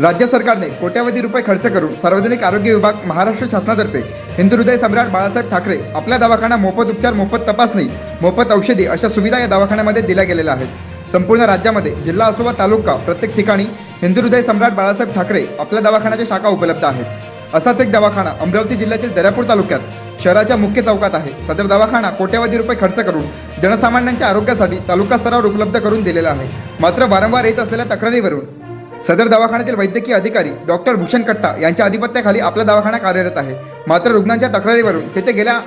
राज्य सरकारने कोट्यावधी रुपये खर्च करून सार्वजनिक आरोग्य विभाग महाराष्ट्र शासनातर्फे हिंदू हृदय सम्राट बाळासाहेब ठाकरे आपल्या दवाखाना मोफत उपचार मोफत तपासणी मोफत औषधी अशा सुविधा या दवाखान्यामध्ये दिल्या गेलेल्या आहेत. संपूर्ण राज्यामध्ये जिल्हा असो वा तालुका प्रत्येक ठिकाणी हिंदू हृदय सम्राट बाळासाहेब ठाकरे आपल्या दवाखान्याच्या शाखा उपलब्ध आहेत. असाच एक दवाखाना अमरावती जिल्ह्यातील दर्यापूर तालुक्यात शहराच्या मुख्य चौकात आहे. सदर दवाखाना कोट्यावधी रुपये खर्च करून जनसामान्यांच्या आरोग्यासाठी तालुका स्तरावर उपलब्ध करून दिलेला आहे. मात्र वारंवार येत असलेल्या तक्रारीवरून सदर दवाखान्यातील वैद्यकीय अधिकारी डॉक्टर भूषण कट्टा यांच्या अधिपत्याखाली आपला दवाखाना कार्यरत आहे. मात्र रुग्णांच्या तक्रारीवरून तेथे गेल्या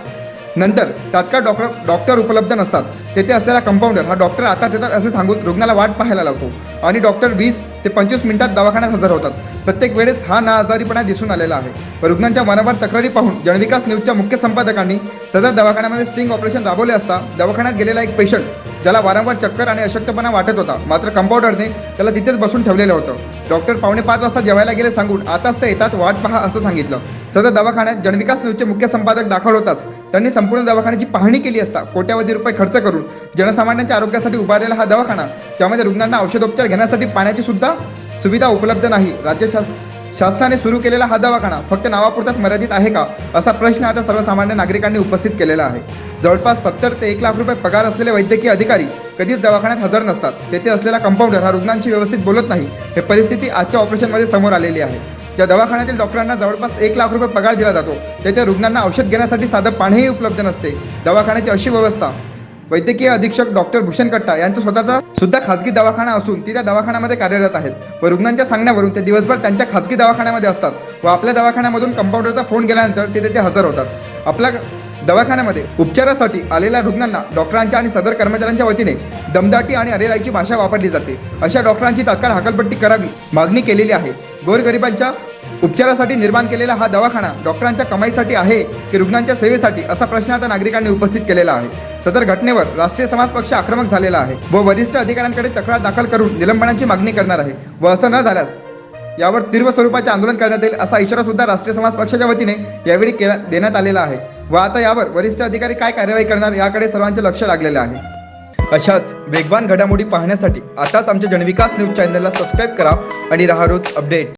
नंतर तात्काळ डॉक्टर डॉक्टर उपलब्ध नसतात. तेथे असलेला कंपाऊंडर हा डॉक्टर आता येतात असे सांगून रुग्णाला वाट पाहायला लावतो आणि डॉक्टर वीस ते पंचवीस मिनिटात दवाखान्यात हजर होतात. प्रत्येक वेळेस हा ना आजारीपणा दिसून आलेला आहे. रुग्णांच्या वारंवार तक्रारी पाहून जनविकास न्यूजच्या मुख्य संपादकांनी सदर दवाखान्यामध्ये स्टिंग ऑपरेशन राबवले असता दवाखान्यात गेलेला एक पेशंट त्याला वारंवार चक्कर आणि अशक्तपणा वाटत होता. मात्र कंपाऊंडरने त्याला तिथेच बसून ठेवलेलं होतं. डॉक्टर पावणे पाच वाजता जेवायला गेले सांगून आताच ते येतात वाट पहा असं सांगितलं. सदर दवाखान्यात जनविकास न्यूजचे मुख्य संपादक दाखल होताच. त्यांनी संपूर्ण दवाखान्याची पाहणी केली असता कोट्यावधी रुपये खर्च करून जनसामान्यांच्या आरोग्यासाठी उभारलेला हा दवाखाना ज्यामध्ये रुग्णांना औषधोपचार घेण्यासाठी पाण्याची सुद्धा सुविधा उपलब्ध नाही. राज्य शासन शासनाने सुरू केलेला हा दवाखाना फक्त नावापुरताच मर्यादित आहे का असा प्रश्न आता सर्वसामान्य नागरिकांनी उपस्थित केलेला आहे. जवळपास सत्तर ते एक लाख रुपये पगार असलेले वैद्यकीय अधिकारी कधीच दवाखान्यात हजर नसतात. तेथे असलेला कंपाऊंडर हा रुग्णांशी व्यवस्थित बोलत नाही. हे परिस्थिती आजच्या ऑपरेशनमध्ये समोर आलेली आहे. ज्या दवाखान्यातील डॉक्टरांना जवळपास एक लाख रुपये पगार दिला जातो तेथे रुग्णांना औषध घेण्यासाठी साधं पाणीही उपलब्ध नसते. दवाखान्याची अशी व्यवस्था वैद्यकीय अधीक्षक डॉक्टर भूषण कट्टा यांचा स्वतःचा सुद्धा खासगी दवाखाना असून ती त्या दवाखान्यामध्ये कार्यरत आहेत. व रुग्णांच्या सांगण्यावरून ते दिवसभर त्यांच्या खासगी दवाखान्यामध्ये असतात. व आपल्या दवाखान्यामधून कंपाऊंडरचा फोन गेल्यानंतर ते तेथे हजर होतात. आपल्या दवाखान्यामध्ये उपचारासाठी आलेल्या रुग्णांना डॉक्टरांच्या आणि सदर कर्मचाऱ्यांच्या वतीने दमदाटी आणि अरेराईची भाषा वापरली जाते. अशा डॉक्टरांची तात्काळ हकलपट्टी करावी मागणी केलेली आहे. गोरगरिबांच्या उपचारासाठी निर्माण केलेला हा दवाखाना डॉक्टरांच्या कमाईसाठी आहे की रुग्णांच्या सेवेसाठी असा प्रश्न आता नागरिकांनी उपस्थित केलेला आहे. सदर घटनेवर राष्ट्रीय समाज पक्ष आक्रमक झालेला आहे व वरिष्ठ अधिकाऱ्यांकडे तक्रार दाखल करून निलंबनाची मागणी करणार आहे व असं न झाल्यास यावर तीव्र स्वरूपाचे आंदोलन करण्यात येईल असा इशारा सुद्धा राष्ट्रीय समाज पक्षाच्या वतीने यावेळी केला देण्यात आलेला आहे. व आता यावर वरिष्ठ अधिकारी काय कार्यवाही करणार याकडे सर्वांचे लक्ष लागलेले आहे. अशाच वेगवान घडामोडी पाहण्यासाठी आताच आमच्या जनविकास न्यूज चॅनलला सबस्क्राईब करा आणि राहा रोज अपडेट.